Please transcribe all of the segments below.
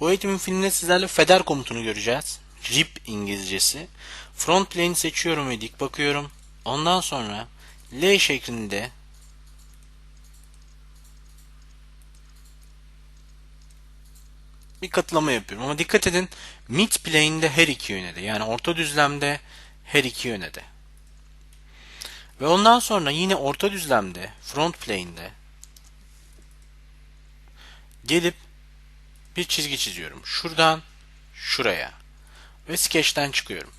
Bu eğitimin filminde sizlerle feder komutunu göreceğiz. RIP İngilizcesi. Front plane'i seçiyorum ve dik bakıyorum. Ondan sonra L şeklinde bir katılama yapıyorum. Ama dikkat edin mid plane'de her iki yöne de yani orta düzlemde her iki yöne de. Ve ondan sonra yine orta düzlemde front plane'de gelip bir çizgi çiziyorum. Şuradan şuraya. Ve sketch'ten çıkıyorum.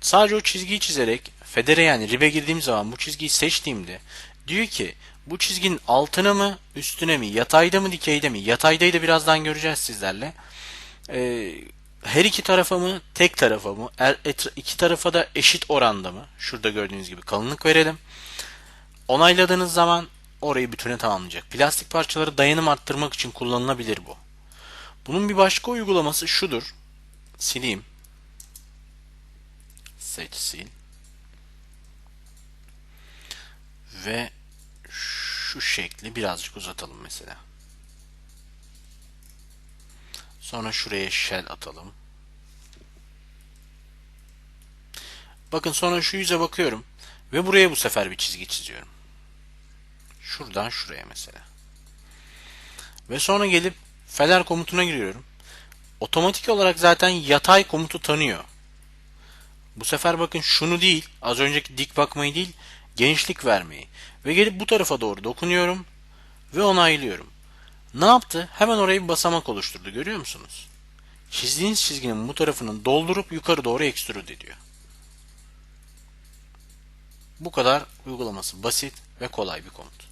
Sadece o çizgiyi çizerek federe yani rib'e girdiğim zaman bu çizgiyi seçtiğimde diyor ki bu çizginin altına mı üstüne mi yatayda mı dikeyde mi yataydayı da birazdan göreceğiz sizlerle. Ee, her iki tarafa mı tek tarafa mı er, iki tarafa da eşit oranda mı şurada gördüğünüz gibi kalınlık verelim. Onayladığınız zaman orayı bütüne tamamlayacak. Plastik parçaları dayanım arttırmak için kullanılabilir bu. Bunun bir başka uygulaması şudur. Sileyim. Seç sil. Ve şu şekli birazcık uzatalım mesela. Sonra şuraya shell atalım. Bakın sonra şu yüze bakıyorum. Ve buraya bu sefer bir çizgi çiziyorum. Şuradan şuraya mesela. Ve sonra gelip feder komutuna giriyorum. Otomatik olarak zaten yatay komutu tanıyor. Bu sefer bakın şunu değil, az önceki dik bakmayı değil, genişlik vermeyi. Ve gelip bu tarafa doğru dokunuyorum ve onaylıyorum. Ne yaptı? Hemen oraya bir basamak oluşturdu. Görüyor musunuz? Çizdiğiniz çizginin bu tarafını doldurup yukarı doğru extrude ediyor. Bu kadar uygulaması basit ve kolay bir komut.